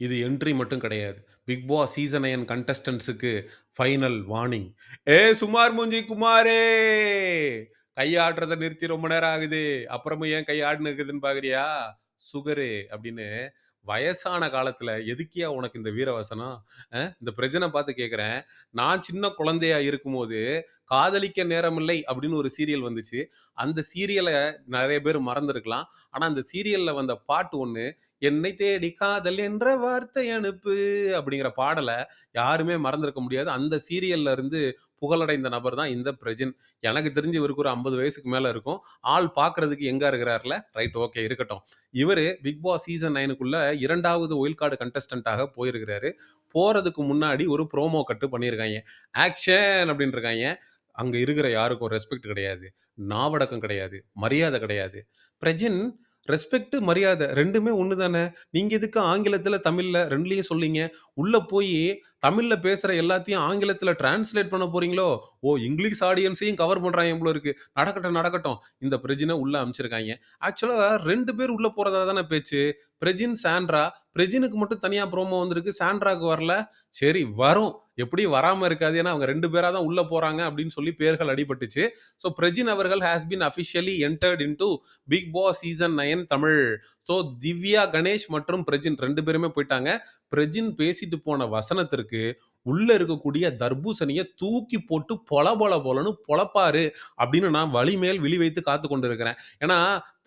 இது என்ட்ரி மட்டும் கிடையாது. பிக் பாஸ் சீசன் அயன் கண்டஸ்டன்ஸுக்கு ஃபைனல் வார்னிங். "ஏ சுமார் மூஞ்சி குமாரே! கையாடுறத நிறுத்தி ரொம்ப நேரம் ஆகுது. அப்புறமும் ஏன் கையாடுன்னு இருக்குதுன்னு பார்க்குறியா? சுகரு" அப்படின்னு வயசான காலத்தில் எதுக்கியா உனக்கு இந்த வீரவசனம்? இந்த பிரஜனை பார்த்து கேட்குறேன் நான் சின்ன குழந்தையா இருக்கும்போது, "காதலிக்க நேரமில்லை" அப்படின்னு ஒரு சீரியல் வந்துச்சு. அந்த சீரியலை நிறைய பேர் மறந்துருக்கலாம் ஆனால் அந்த சீரியலில் வந்த பாட்டு ஒன்று "என்னை தேடி காதல் என்ற வார்த்தை அனுப்பு" அப்படிங்கிற பாடலை யாருமே மறந்திருக்க முடியாது. அந்த சீரியல்ல இருந்து புகழடைந்த நபர் தான் இந்த பிரஜின். எனக்கு தெரிஞ்சு இவருக்கு ஒரு 50 வயசுக்கு மேலே இருக்கும். ஆள் பார்க்கறதுக்கு எங்கே இருக்கிறார்ல. ரைட் ஓகே இருக்கட்டும். இவர் பிக் பாஸ் சீசன் 9க்குள்ள 2வது ஒயில்ட் கார்ட் கண்டஸ்டன்ட்டாக போயிருக்கிறாரு. போகிறதுக்கு முன்னாடி ஒரு ப்ரோமோ கட்டு பண்ணியிருக்காய்ங்க. ஆக்ஷன் அப்படின்னு அங்கே இருக்கிற யாருக்கும் ரெஸ்பெக்ட் கிடையாது. நாவடக்கம் கிடையாது. மரியாதை கிடையாது. பிரஜின் ரெஸ்பெக்ட், மரியாதை 2மே ஒண்ணு தானே. நீங்க எதுக்கு ஆங்கிலத்தில, தமிழ்ல 2லயும் சொல்றீங்க? உள்ள போயி தமிழ்ல பேசுற எல்லாத்தையும் ஆங்கிலத்தில டிரான்ஸ்லேட் பண்ண போறீங்களோ? ஓ! இங்கிலீஷ் ஆடியன்ஸையும் கவர் பண்றாய்ங்க போல இருக்கு. நடக்கட்டும், நடக்கட்டும். இந்த பிரஜின உள்ள அனுப்பிச்சிருக்காய்ங்க. ஆக்சுவலா 2 பேர் உள்ள போறதா தானே பேச்சு. பிரஜின், சாண்ட்ரா. பிரஜினுக்கு மட்டும் தனியா ப்ரோமோ வந்திருக்கு. சாண்ட்ராக்கு வரல. சரி வரும். எப்படியும் வராமல் இருக்காது. ஏன்னா அவங்க ரெண்டு பேராக தான் உள்ளே போகிறாங்க அப்படின்னு சொல்லி பேர்கள் அடிபட்டுச்சு. ஸோ பிரஜின் அவர்கள் has been officially entered into Bigg Boss season nine Tamil. So Divya Ganesh மற்றும் பிரஜின் ரெண்டு பேருமே போயிட்டாங்க பிரஜின் பேசிட்டு போன வசனத்திற்கு உள்ள இருக்கக்கூடிய தர்பூசணியை தூக்கி போட்டு பொல பொல பொலன்னு பொழப்பாரு அப்படின்னு நான் வழிமேல் விழி வைத்து காத்துக் கொண்டிருக்கிறேன். ஏன்னா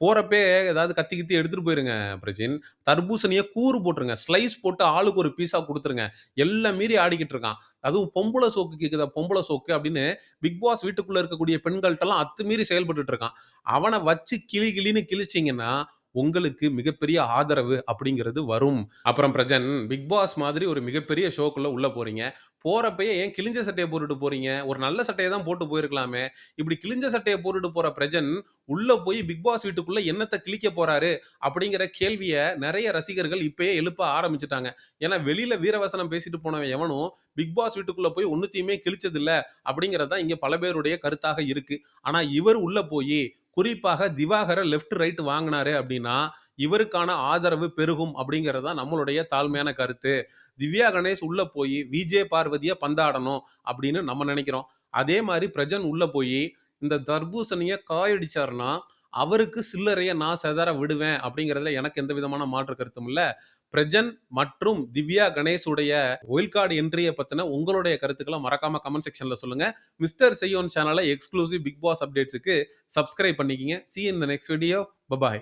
போறப்பே ஏதாவது கத்தி கித்தி எடுத்துட்டு போயிருங்க பிரஜின். தர்பூசணியை கூறு போட்டுருங்க. ஸ்லைஸ் போட்டு ஆளுக்கு ஒரு பீஸா கொடுத்துருங்க எல்லாம் மீறி ஆடிக்கிட்டு இருக்கான். அதுவும் பொம்பளை சோக்கு கேக்குதா பொம்பளை சோக்கு அப்படின்னு பிக் பாஸ் வீட்டுக்குள்ள இருக்கக்கூடிய பெண்கள்கிட்டலாம் அத்துமீறி செயல்பட்டுட்டு இருக்கான். அவனை வச்சு கிளி கிளின்னு கிழிச்சிங்கன்னா உங்களுக்கு மிகப்பெரிய ஆதரவு அப்படிங்கிறது வரும். அப்புறம் பிரஜன் பிக் பாஸ் மாதிரி ஒரு மிகப்பெரிய ஷோக்குள்ள உள்ள போறீங்க. போறப்பயே ஏன் கிழிஞ்ச சட்டையை போட்டுட்டு போறீங்க? ஒரு நல்ல சட்டையை தான் போட்டு போயிருக்கலாமே. இப்படி கிழிஞ்ச சட்டையை போட்டுட்டு போற பிரஜன், உள்ள போய் பிக் பாஸ் வீட்டுக்குள்ள என்னத்தை கிழிக்க போறாரு? அப்படிங்கிற கேள்வியை நிறைய ரசிகர்கள் இப்பயே எழுப்ப ஆரம்பிச்சிட்டாங்க ஏன்னா வெளியில வீரவசனம் பேசிட்டு போனவன் எவனும் பிக் பாஸ் வீட்டுக்குள்ள போய் ஒன்னுத்தையுமே கிழிச்சதில்ல அப்படிங்கிறது தான் இங்க பல பேருடைய கருத்தாக இருக்கு. ஆனா இவர் உள்ள போய் குறிப்பாக திவாகர லெஃப்ட், ரைட் வாங்கினாரு அப்படின்னா, இவருக்கான ஆதரவு பெருகும் அப்படிங்கிறது தான் நம்மளுடைய தாழ்மையான கருத்து. திவ்யா கணேஷ் உள்ளே போய் விஜே பார்வதியை பந்தாடணும் அப்படின்னு நம்ம நினைக்கிறோம் அதே மாதிரி பிரஜன் உள்ளே போய் இந்த தர்பூசணியை காயடிச்சாருன்னா, அவருக்கு சில்லறையை நான் சதார விடுவேன் அப்படிங்கிறதுல எனக்கு எந்த விதமான மாற்று கருத்தும் இல்லை பிரஜன் மற்றும் திவ்யா கணேஷுடைய ஒயில் ஒயில்ட் கார்ட் பற்றின உங்களுடைய கருத்துக்களை மறக்காம கமெண்ட் செக்ஷனில் சொல்லுங்க. மிஸ்டர் செய்யோன் சேனலை எக்ஸ்க்ளூசிவ் பிக் பாஸ் அப்டேட்ஸுக்கு சப்ஸ்கிரைப் பண்ணிக்கங்க. சி இந்த இன் நெக்ஸ்ட் வீடியோ. பபாய்.